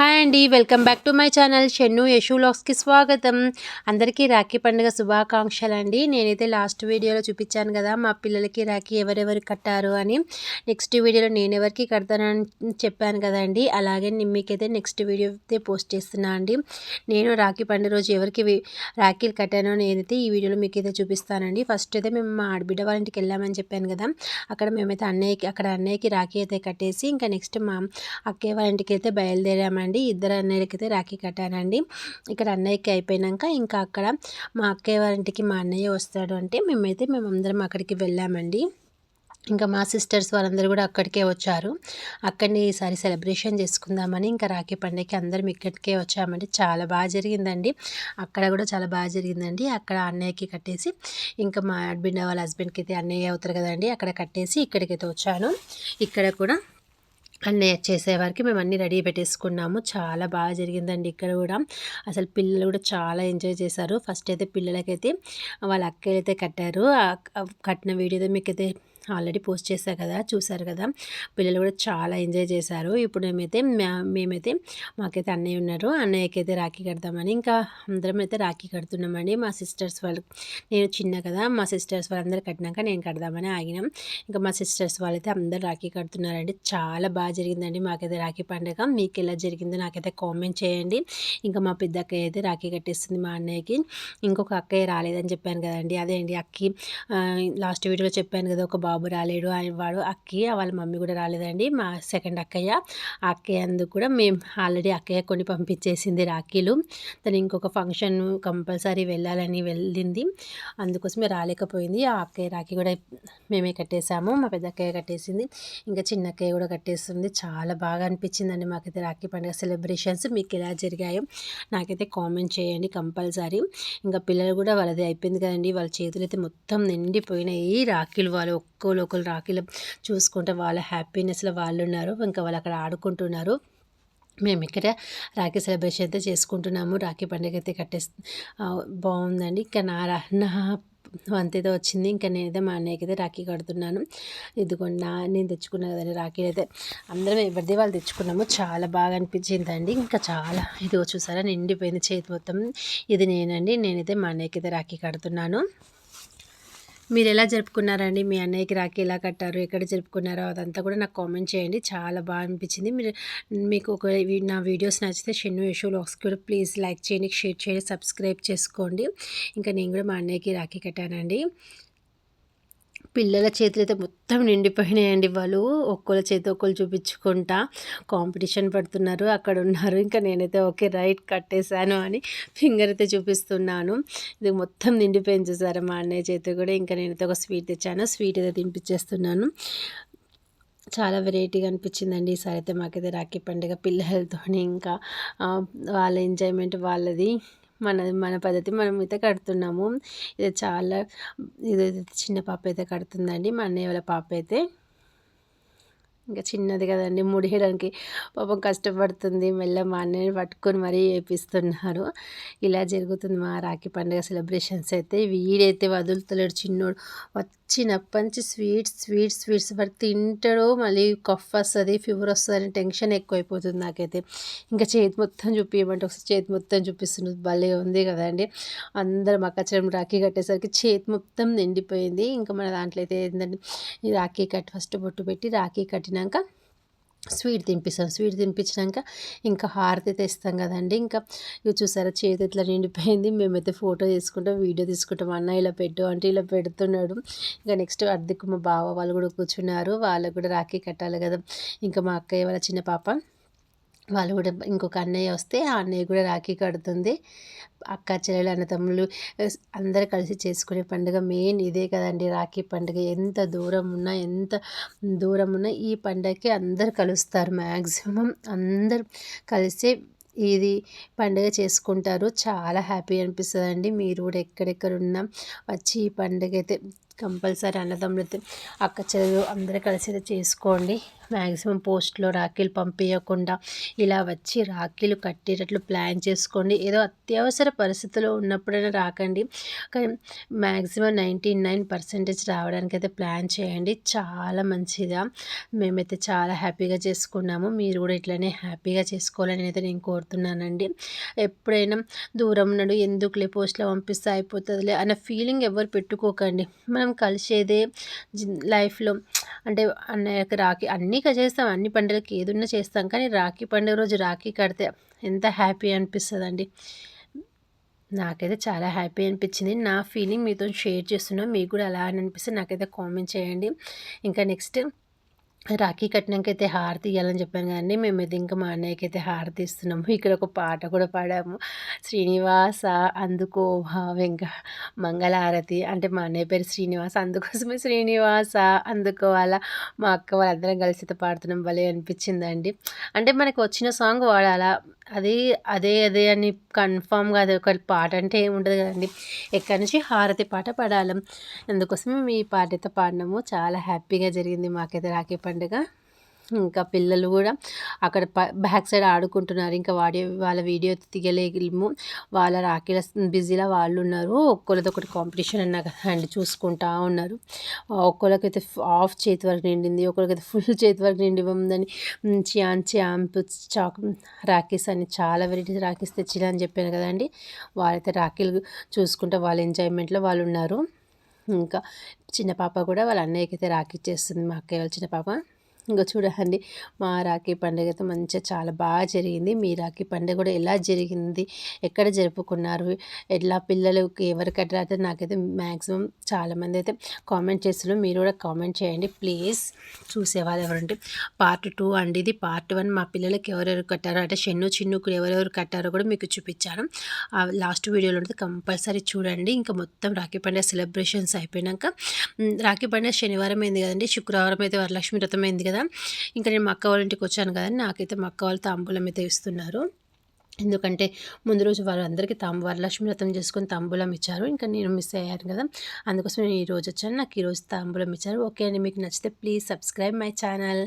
Hi అండి. Welcome back to my channel. Shennu Yashu లాక్స్కి స్వాగతం. అందరికీ రాఖీ పండుగ శుభాకాంక్షలు అండి నేనైతే లాస్ట్ వీడియోలో చూపించాను కదా మా పిల్లలకి రాఖీ ఎవరెవరు కట్టారు అని. నెక్స్ట్ వీడియోలో నేను ఎవరికి కడతానని చెప్పాను కదండి. అలాగే మీకైతే నెక్స్ట్ వీడియో అయితే పోస్ట్ చేస్తున్నా అండి. నేను రాఖీ పండుగ రోజు ఎవరికి రాఖీలు కట్టానో నేనైతే ఈ వీడియోలో మీకైతే చూపిస్తానండి. ఫస్ట్ అయితే మేము మా ఆడబిడ్డ వాళ్ళ ఇంటికి వెళ్ళామని చెప్పాను కదా అక్కడ మేమైతే అన్నయ్యకి అక్కడ అన్నయ్యకి రాఖీ అయితే కట్టేసి ఇంకా నెక్స్ట్ మా అక్కయ్య వాళ్ళ ఇంటికి అయితే బయలుదేరామండి. అండి. ఇద్దరు అన్నయ్యకి అయితే రాఖీ కట్టానండి. ఇక్కడ అన్నయ్యకి అయిపోయినాక ఇంకా అక్కడ మా అక్కయ్య వారింటికి మా అన్నయ్య వస్తాడు అంటే మేమైతే మేమందరం అక్కడికి వెళ్ళామండి. ఇంకా మా సిస్టర్స్ వాళ్ళందరూ కూడా అక్కడికే వచ్చారు. అక్కడిని ఈసారి సెలబ్రేషన్ చేసుకుందామని ఇంకా రాఖీ పండుగకి అందరం ఇక్కడికే వచ్చామండి. చాలా బాగా జరిగిందండి. అక్కడ కూడా చాలా బాగా జరిగిందండి. అక్కడ అన్నయ్యకి కట్టేసి ఇంకా మా హస్బెండ్ వాళ్ళ హస్బెండ్కి అయితే అన్నయ్య అవుతారు కదండి. అక్కడ కట్టేసి ఇక్కడికైతే వచ్చాను. ఇక్కడ కూడా అన్నయ్య చేసేవారికి మేము అన్నీ రెడీ పెట్టేసుకున్నాము. చాలా బాగా జరిగిందండి ఇక్కడ కూడా. అసలు పిల్లలు కూడా చాలా ఎంజాయ్ చేశారు. ఫస్ట్ అయితే పిల్లలకైతే వాళ్ళ అక్కలు అయితే కట్టారు కట్టిన వీడియో మీకైతే ఆల్రెడీ పోస్ట్ చేశా కదా చూశారు కదా. పిల్లలు కూడా చాలా ఎంజాయ్ చేశారు. ఇప్పుడు మేమైతే మేమైతే మాకైతే అన్నయ్య ఉన్నారు. అన్నయ్యకి అయితే రాఖీ కడతామని ఇంకా అందరం అయితే రాఖీ కడుతున్నామండి. మా సిస్టర్స్ వాళ్ళు నేను చిన్న కదా మా సిస్టర్స్ వాళ్ళందరూ కట్టినాక నేను కడదామని ఆగినాం. ఇంకా మా సిస్టర్స్ వాళ్ళైతే అందరూ రాఖీ కడుతున్నారండి. చాలా బాగా జరిగిందండి మాకైతే రాఖీ పండుగ. మీకు ఎలా జరిగిందో నాకైతే కామెంట్ చేయండి. ఇంకా మా పెద్ద అక్కయ్య అయితే రాఖీ కట్టేస్తుంది మా అన్నయ్యకి. ఇంకొక అక్కయ్య రాలేదని చెప్పాను కదండి. అదే అండి అక్కి లాస్ట్ వీడియోలో చెప్పాను కదా ఒక బాబు రాలేడు ఆయన వాడు అక్కయ్య వాళ్ళ మమ్మీ కూడా రాలేదండి. మా సెకండ్ అక్కయ్య. ఆ అక్కయ్య అందుకు కూడా మేము ఆల్రెడీ అక్కయ్య కొన్ని పంపించేసింది రాఖీలు. తను ఇంకొక ఫంక్షన్ కంపల్సరీ వెళ్ళాలని వెళ్ళింది. అందుకోసమే రాలేకపోయింది. ఆ అక్కయ్య రాఖీ కూడా మేమే కట్టేసాము. మా పెద్ద అక్కయ్య కట్టేసింది. ఇంకా చిన్న అక్కయ్య కూడా కట్టేస్తుంది. చాలా బాగా అనిపించిందండి మాకైతే రాఖీ పండుగ సెలబ్రేషన్స్ మీకు ఎలా జరిగాయో నాకైతే కామెంట్ చేయండి కంపల్సరీ ఇంకా పిల్లలు కూడా వాళ్ళది అయిపోయింది కదండి. వాళ్ళ చేతులు అయితే మొత్తం నిండిపోయినాయి రాఖీలు వాళ్ళు ఒకరు ఒకరు రాఖీలు చూసుకుంటే వాళ్ళ హ్యాపీనెస్లో వాళ్ళు ఉన్నారు. ఇంకా వాళ్ళు అక్కడ ఆడుకుంటున్నారు. మేము ఇక్కడ రాఖీ సెలబ్రేషన్ అయితే చేసుకుంటున్నాము. రాఖీ పండుగ అయితే కట్టేసి బాగుందండి ఇంకా నా నా వంతేదో వచ్చింది. ఇంకా నేనైతే మా అన్నయ్యకి అయితే రాఖీ కడుతున్నాను. ఇదిగోండి నా నేను తెచ్చుకున్నా కదండి రాఖీ అయితే. అందరం ఎవరిది వాళ్ళు తెచ్చుకున్నాము. చాలా బాగా అనిపించిందండి. ఇంకా చాలా ఇదిగో చూసారా నిండిపోయింది చేతి మొత్తం. ఇది నేనండి. నేనైతే మా అన్నయ్యకి అయితే రాఖీ కడుతున్నాను. మీరు ఎలా జరుపుకున్నారండి? మీ అన్నయ్యకి రాఖీ ఎలా కట్టారు? ఎక్కడ జరుపుకున్నారో అదంతా కూడా నాకు కామెంట్ చేయండి. చాలా బాగా అనిపించింది. మీరు మీకు ఒక నా వీడియోస్ నచ్చితే షెన్ను యశో లాక్స్ కూడా ప్లీజ్ లైక్ చేయండి షేర్ చేయండి సబ్స్క్రైబ్ చేసుకోండి. ఇంకా నేను కూడా మా అన్నయ్యకి రాఖీ కట్టానండి. పిల్లల చేతులు అయితే మొత్తం నిండిపోయినాయండి వాళ్ళు. ఒక్కళ్ళ చేతి ఒక్కళ్ళు చూపించుకుంటా కాంపిటీషన్ పడుతున్నారు అక్కడ ఉన్నారు. ఇంకా నేనైతే ఓకే రైట్ కట్టేశాను అని ఫింగర్ అయితే చూపిస్తున్నాను. ఇది మొత్తం నిండిపోయింది చూసారా మా అన్నయ్య చేతి కూడా. ఇంకా నేనైతే ఒక స్వీట్ తెచ్చాను. స్వీట్ అయితే తినిపించేస్తున్నాను. చాలా వెరైటీగా అనిపించిందండి. ఈసారి అయితే మాకైతే రాఖీ పండుగ పిల్లలతో ఇంకా వాళ్ళ ఎంజాయ్మెంట్ వాళ్ళది. మన మన పద్ధతి మనం అయితే కడుతున్నాము. ఇది చాలా ఇది చిన్న పాప అయితే కడుతుందండి. మా అన్నయ్య వాళ్ళ పాప అయితే. ఇంకా చిన్నది కదండి ముడియడానికి పాపం కష్టపడుతుంది. మెల్ల మా అన్నయ్యని పట్టుకొని మరీ వేపిస్తున్నారు ఇలా జరుగుతుంది మా రాఖీ పండుగ సెలబ్రేషన్స్ అయితే. వీడైతే వదులుతలేడు చిన్నోడు. వచ్చినప్పటి నుంచి స్వీట్స్ స్వీట్స్ స్వీట్స్ మరి తింటాడు మళ్ళీ కఫ్ వస్తుంది ఫీవర్ వస్తుంది అని టెన్షన్ ఎక్కువైపోతుంది నాకైతే. ఇంకా చేతి మొత్తం చూపించమంటే ఒకసారి చేతి మొత్తం చూపిస్తున్నది భలే ఉంది కదండి. అందరం అక్కచరం రాఖీ కట్టేసరికి చేతి మొత్తం నిండిపోయింది. ఇంకా మన దాంట్లో అయితే ఏంటంటే రాఖీ కట్టి ఫస్ట్ బొట్టు పెట్టి రాఖీ కట్టిన అయిపోయినాక స్వీట్ తినిపిస్తాం. స్వీట్ తినిపించినాక ఇంకా హారతి తెస్తాం కదండి. ఇంకా ఇవి చూసారా చేతి ఇట్లా నిండిపోయింది. మేమైతే ఫోటో తీసుకుంటాం వీడియో తీసుకుంటాం. అన్న ఇలా పెట్టు అంటే ఇలా పెడుతున్నాడు. ఇంకా నెక్స్ట్ అద్దెకు మా బావ వాళ్ళు కూడా కూర్చున్నారు. వాళ్ళకు కూడా రాఖీ కట్టాలి కదా. ఇంకా మా అక్కయ్య వాళ్ళ చిన్న పాప వాళ్ళు కూడా ఇంకొక అన్నయ్య వస్తే ఆ అన్నయ్య కూడా రాఖీ కడుతుంది. అక్క చెల్లెలు అన్న తమ్ముళ్ళు అందరు కలిసి చేసుకునే పండుగ మెయిన్ ఇదే కదండి రాఖీ పండుగ. ఎంత దూరం ఉన్నా ఎంత దూరం ఉన్నా ఈ పండగకి అందరు కలుస్తారు మ్యాక్సిమం అందరు కలిసి ఇది పండుగ చేసుకుంటారు. చాలా హ్యాపీ అనిపిస్తుంది అండి మీరు కూడా ఎక్కడెక్కడ ఉన్నా వచ్చి ఈ పండుగ అయితే కంపల్సరీ అన్నదమ్ములతో అక్క చెల్లెలు అందరూ కలిసి చేసుకోండి. మ్యాక్సిమం పోస్ట్లో రాఖీలు పంపించకుండా ఇలా వచ్చి రాఖీలు కట్టేటట్లు ప్లాన్ చేసుకోండి. ఏదో అత్యవసర పరిస్థితుల్లో ఉన్నప్పుడైనా రాకండి. కానీ మ్యాక్సిమం నైంటీ నైన్ పర్సెంటేజ్ రావడానికి అయితే ప్లాన్ చేయండి. చాలా మంచిదా. మేమైతే చాలా హ్యాపీగా చేసుకున్నాము. మీరు కూడా ఇట్లనే హ్యాపీగా చేసుకోవాలని అయితే నేను కోరుతున్నానండి. ఎప్పుడైనా దూరం ఉన్నాడు ఎందుకులే పోస్ట్లో పంపిస్తే అయిపోతుందిలే అన్న ఫీలింగ్ ఎవరు పెట్టుకోకండి. మనం కలిసేదే లైఫ్లో. అంటే అన్నయ్యకి రాఖీ అన్నీ చేస్తాం. అన్ని పండుగలకి ఏదున్నా చేస్తాం. కానీ రాఖీ పండుగ రోజు రాఖీ కడితే ఎంత హ్యాపీ అనిపిస్తుందండి. నాకైతే చాలా హ్యాపీ అనిపించింది. నా ఫీలింగ్ మీతో షేర్ చేస్తున్నాం. మీకు కూడా అలా అని అనిపిస్తే నాకైతే కామెంట్ చేయండి. ఇంకా నెక్స్ట్ రాఖీ కట్టినాకైతే హారతి ఇవ్వాలని చెప్పాను కానీ మేమైతే ఇంకా మా అన్నయ్యకి అయితే హారతి ఇస్తున్నాము. ఇక్కడ ఒక పాట కూడా పాడాము. శ్రీనివాస అందుకో వెంక మంగళహారతి అంటే మా అన్నయ్య పేరు శ్రీనివాస. అందుకోసమే శ్రీనివాస అందుకోవాలా మా అక్క వాళ్ళందరం కలిసి అయితే పాడుతున్నాం. భలే అనిపించిందండి. అంటే మనకు వచ్చిన సాంగ్ వాడాలా? అది అదే అదే అని కన్ఫామ్గా అది ఒక పాట అంటే ఏముండదు కదండి. ఎక్కడి నుంచి హారతి పాట పాడాలి. అందుకోసం మేము ఈ పాట అయితే పాడినాము. చాలా హ్యాపీగా జరిగింది మాకైతే రాఖీ పండుగ. ఇంకా పిల్లలు కూడా అక్కడ బ్యాక్ సైడ్ ఆడుకుంటున్నారు. ఇంకా వాడి వాళ్ళ వీడియో తీయలేము. వాళ్ళ రాఖీల బిజీలో వాళ్ళు ఉన్నారు ఒక్కొక్కరితో ఒకటి కాంపిటీషన్ అన్నా అండ్ చూసుకుంటా ఉన్నారు. ఒక్కొక్కరికైతే హాఫ్ చేతి వరకు నిండింది. ఒకరికైతే ఫుల్ చేతి వరకు నిండి ఉందని చియాన్ ఛాంప్ చాక్ రాఖీస్ అని చాలా వెరైటీస్ రాఖీస్ తెచ్చినా అని చెప్పాను కదండి. వాళ్ళైతే రాఖీలు చూసుకుంటే వాళ్ళ ఎంజాయ్మెంట్లో వాళ్ళు ఉన్నారు ఇంకా చిన్న పాప కూడా వాళ్ళ అన్నయ్యకి అయితే రాఖీ చేస్తుంది మా అక్కయ్య వాళ్ళ చిన్న పాప. ఇంకా చూడండి మా రాఖీ పండుగ అయితే మంచిగా చాలా బాగా జరిగింది. మీ రాఖీ పండుగ కూడా ఎలా జరిగింది ఎక్కడ జరుపుకున్నారు ఎట్లా పిల్లలకి ఎవరికి కట్టారైతే నాకైతే మ్యాక్సిమం చాలామంది అయితే కామెంట్ చేస్తున్నారు. మీరు కూడా కామెంట్ చేయండి. ప్లీజ్ చూసేవాళ్ళు ఎవరంటే పార్ట్ టూ అండి ఇది. పార్ట్ వన్ మా పిల్లలకి ఎవరెవరు కట్టారో అంటే షెన్ను చిన్నుకు ఎవరెవరు కట్టారో కూడా మీకు చూపించాను. లాస్ట్ వీడియోలో ఉంటుంది కంపల్సరీ చూడండి. ఇంకా మొత్తం రాఖీ పండుగ సెలబ్రేషన్స్ అయిపోయినాక రాఖీ పండుగ శనివారం అయింది కదండి శుక్రవారం అయితే వరలక్ష్మి వ్రతం అయింది కదా? ఇంకా నేను మా అక్క వాళ్ళ ఇంటికి వచ్చాను కదా నాకైతే మా అక్క వాళ్ళు తాంబూలం అయితే ఇస్తున్నారు. ఎందుకంటే ముందు రోజు వాళ్ళందరికీ తాంబ వరలక్ష్మి వ్రతం చేసుకుని తాంబూలం ఇచ్చారు. ఇంకా నేను మిస్ అయ్యాను కదా. అందుకోసం నేను ఈరోజు వచ్చాను. నాకు ఈరోజు తాంబూలం ఇచ్చారు. ఓకే అండి మీకు నచ్చితే ప్లీజ్ సబ్స్క్రైబ్ మై ఛానల్.